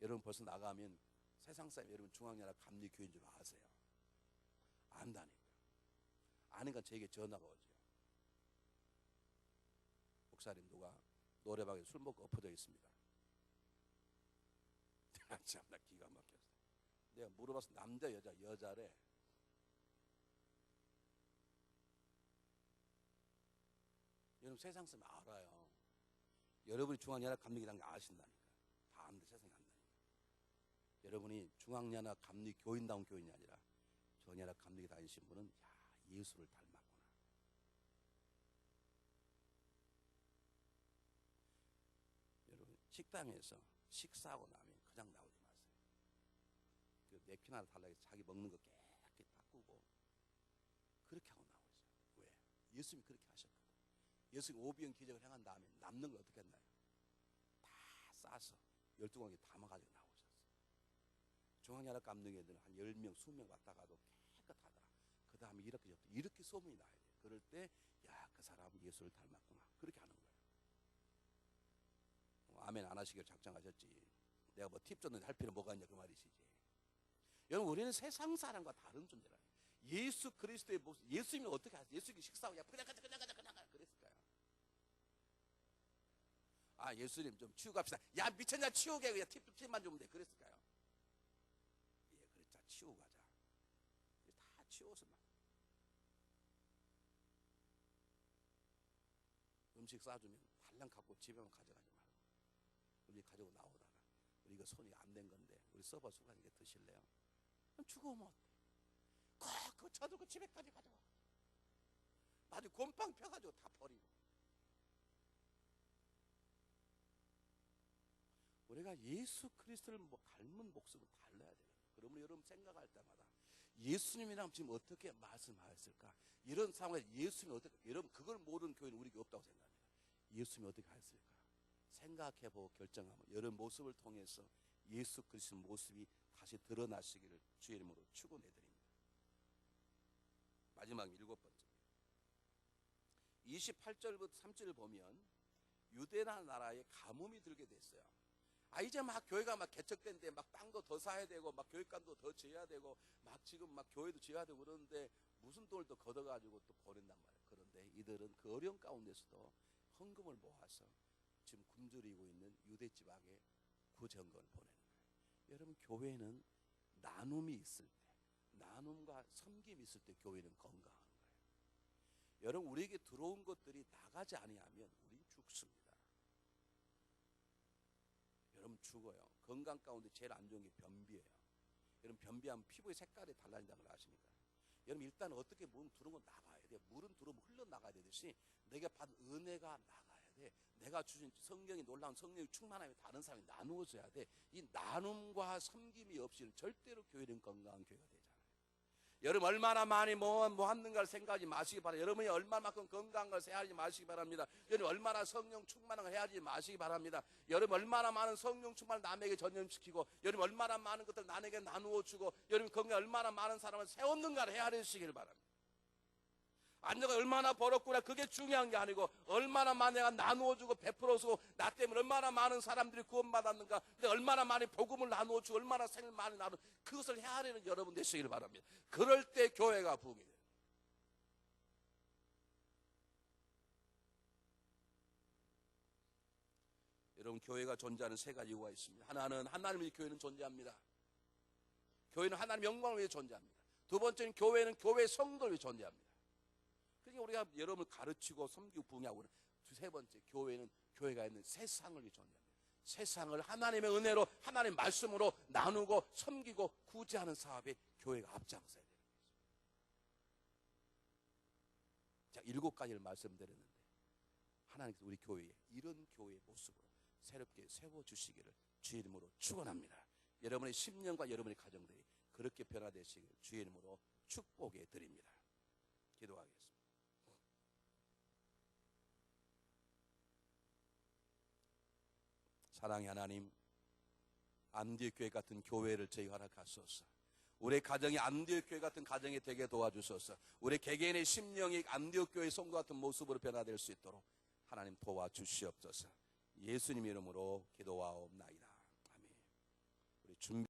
여러분 벌써 나가면 세상 사람 여러분 중앙연합 감리교인 줄 아세요? 안다니까. 아니까 저에게 전화가 오죠. 목사님 누가 노래방에 술 먹고 엎어져 있습니다. 참나 기가 막혔어. 내가 물어봤어 남자 여자 여자래. 여러분 세상 사람 알아요. 여러분이 중앙연합 감리교라는 거 아신다니까. 다 아는데 세상에 안다니까. 여러분이 중앙연합 감리 교인다운 교인이 아니라 중앙연합 감리교 다니신 분은 야 예수를 닮았구나. 여러분 식당에서 식사하고 나면 그냥 나오지 마세요. 그 냅킨 하나 달라고 자기 먹는 거 깨끗이 닦고 그렇게 하고 나오세요. 왜? 예수님이 그렇게 하셨거든. 예수님이 오비영 기적을 행한 다음에 남는 걸 어떻게 했나요? 다 싸서 열두 공기 담아가지고 나오 셨어요. 중앙연합 감독애들은 한 10명, 20명 왔다 가도 깨끗하더라. 그 다음에 이렇게 줬다. 이렇게 소문이 나야 돼. 그럴 때, 야, 그 사람은 예수를 닮았구나. 그렇게 하는 거예요. 어, 아멘 안 하시길 작정하셨지. 내가 뭐 팁 줬는데 할 필요 뭐가 있냐 그 말이시지. 여러분 우리는 세상 사람과 다른 존재라. 예수 그리스도의 모습, 예수님이 어떻게 하세요? 예수님이 식사하고 야 그냥 가자 그냥 가자 그냥 가자 그랬을까요? 아 예수님 좀 치우고 갑시다. 야 미쳤냐 치우게 그냥 팁 팁만 주면 돼 그랬을까요? 치우고 가자. 다 치워서 막 음식 싸주면 달랑 갖고 집에만 가져가지 말고 우리 가지고 나오다가 우리 이거 손이 안 된 건데 우리 서버 수간이게 드실래요? 그럼 죽으면 어때? 그 쳐들고 집에까지 가져와. 나중에 곰팡 펴가지고 다 버리고. 우리가 예수 그리스도를 뭐 닮은 목숨을 달라야 돼요. 그러면 여러분 생각할 때마다 예수님이랑 지금 어떻게 말씀하였을까? 이런 상황에서 예수님이 어떻게, 여러분 그걸 모르는 교회는 우리 교회 없다고 생각합니다. 예수님이 어떻게 하였을까? 생각해보고 결정하면 여러분 모습을 통해서 예수 그리스도 모습이 다시 드러나시기를 주의 이름으로 축원해 드립니다. 마지막 일곱 번째. 28절부터 3절을 보면 유대나 나라에 가뭄이 들게 됐어요. 아 이제 막 교회가 막 개척된데 막 땅도 더 사야 되고 막 교육관도 더 지어야 되고 막 지금 막 교회도 지어야 되고 그러는데 무슨 돈을 또 걷어가지고 또 버린단 말이에요. 그런데 이들은 그 어려운 가운데서도 헌금을 모아서 지금 굶주리고 있는 유대 지방에 구정건을 보내는 거예요. 여러분 교회는 나눔이 있을 때, 나눔과 섬김이 있을 때 교회는 건강한 거예요. 여러분 우리에게 들어온 것들이 나가지 아니하면 우린 죽습니다. 여러분 죽어요. 건강 가운데 제일 안 좋은 게 변비예요. 여러분 변비하면 피부의 색깔이 달라진다는 걸 아십니까? 여러분 일단 어떻게 물 들어오면 나가야 돼요. 물은 들어오면 흘러나가야 되듯이 내가 받은 은혜가 나가야 돼. 내가 주신 성경이 놀라운 성령이 충만하면 다른 사람이 나누어져야 돼. 이 나눔과 섬김이 없이는 절대로 교회는 건강한 교회가 되잖아요. 여러분 얼마나 많이 뭐, 뭐 하는가를 생각하지 마시기 바랍니다. 여러분이 얼마만큼 건강한 걸 생각하지 마시기 바랍니다. 여러분 얼마나 성령 충만한 걸 해야지 마시기 바랍니다. 여러분 얼마나 많은 성령 충만을 남에게 전염시키고 여러분 얼마나 많은 것들 남에게 나누어 주고 여러분 건강에 얼마나 많은 사람을 세웠는가를 헤아리시길 바랍니다. 안 내가 얼마나 벌었구나. 그게 중요한 게 아니고 얼마나 많이 내가 나누어주고 베풀어주고 나 때문에 얼마나 많은 사람들이 구원받았는가. 근데 얼마나 많이 복음을 나누어주고 얼마나 생을 많이 나누 그것을 헤아리는 여러분 되시길 바랍니다. 그럴 때 교회가 부흥이 돼요. 여러분 교회가 존재하는 세 가지 이유가 있습니다. 하나는 하나님의 교회는 존재합니다. 교회는 하나님 영광을 위해 존재합니다. 두 번째는 교회는 교회 성도를 위해 존재합니다 그러니까 우리가 여러분을 가르치고 섬기고 부흥하고 두세 번째 교회는 교회가 있는 세상을 위해 존재합니다. 세상을 하나님의 은혜로 하나님의 말씀으로 나누고 섬기고 구제하는 사업에 교회가 앞장서야 되는 거죠. 자 일곱 가지를 말씀드렸는데 하나님께서 우리 교회에 이런 교회의 모습으로 새롭게 세워 주시기를 주의 이름으로 축원합니다. 여러분의 10년과 여러분의 가정들이 그렇게 변화되시기를 주의 이름으로 축복해 드립니다. 기도하겠습니다. 사랑의 하나님, 안디옥 교회 같은 교회를 저희 허락하소서. 우리 가정이 안디옥 교회 같은 가정이 되게 도와주소서. 우리 개개인의 심령이 안디옥 교회 성도 같은 모습으로 변화될 수 있도록 하나님 도와주시옵소서. 예수님 이름으로 기도하옵나이다. 아멘. 준비